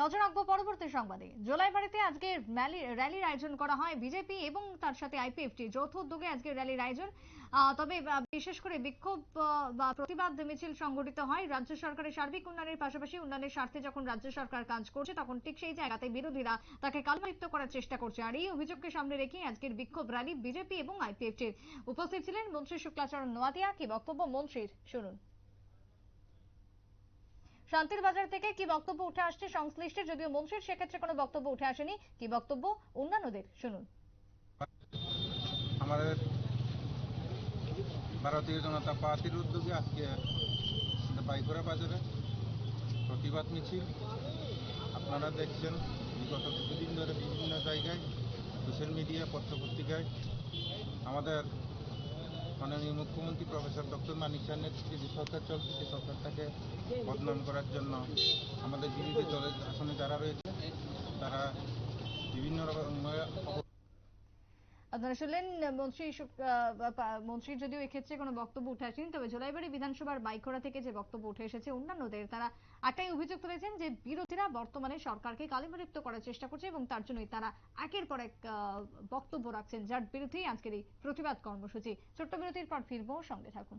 নজর রাখব পরবর্তী সংবাদে। জোলাইবাড়িতে আজকে র্যালি র্যালির আয়োজন করা হয় বিজেপি এবং তার সাথে আইপিএফটি। যৌথ উদ্যোগে আজকে র্যালির আয়োজন। তবে বিশেষ করে বিক্ষোভ বা প্রতিবাদ মিছিল সংগঠিত হয়। রাজ্য সরকারের সার্বিক উন্নয়নের পাশাপাশি উন্নয়নের স্বার্থে যখন রাজ্য সরকার কাজ করছে, তখন ঠিক সেই জায়গাতে বিরোধীরা তাকে কালমালিপ্ত করার চেষ্টা করছে। আর এই অভিযোগকে সামনে রেখে আজকের বিক্ষোভ র্যালি বিজেপি এবং আইপিএফটির উপস্থিত ছিলেন মন্ত্রী শুক্লাচরণ নোয়াতিয়া কি বক্তব্য মন্ত্রীর? শুনুন। শান্তির বাজার থেকে কি বক্তব্য উঠে আসছে সংশ্লিষ্ট? যদিও মন্ত্রীর সেক্ষেত্রে কোনো বক্তব্য উঠে আসেনি। কি বক্তব্য? অন্যান্যদের শুনুন। আমাদের ভারতীয় জনতা পার্টির উদ্যোগে আজকে পাইকরা বাজারে প্রতিবাদ মিছিল। আপনারা দেখছেন, বিগত কিছুদিন ধরে বিভিন্ন জায়গায় সোশ্যাল মিডিয়া, পত্রপত্রিকায় আমাদের মাননীয় মুখ্যমন্ত্রী প্রফেসর ডক্টর মানিক শাহ নেতৃত্বে যে সরকার চলছে, সেই সরকারটাকে বদনাম করার জন্য আমাদের বিরোধী দলের আসনে যারা রয়েছে, তারা বিভিন্ন রকম আপনারা শুনলেন মন্ত্রী মন্ত্রীর যদিও এক্ষেত্রে কোনো বক্তব্য উঠে আসেনি, তবে জোলাইবাড়ি বিধানসভার থেকে যে বক্তব্য উঠে এসেছে, অন্যান্যদের তারা একটাই অভিযোগ তুলেছেন যে বিরোধীরা বর্তমানে সরকারকে কালিমালিপ্ত করার চেষ্টা করছে এবং তার জন্যই তারা একের পর এক বক্তব্য রাখছেন, যার বিরুদ্ধেই আজকের এই প্রতিবাদ কর্মসূচি। ছোট্ট বিরতির পর ফিরবো, সঙ্গে থাকুন।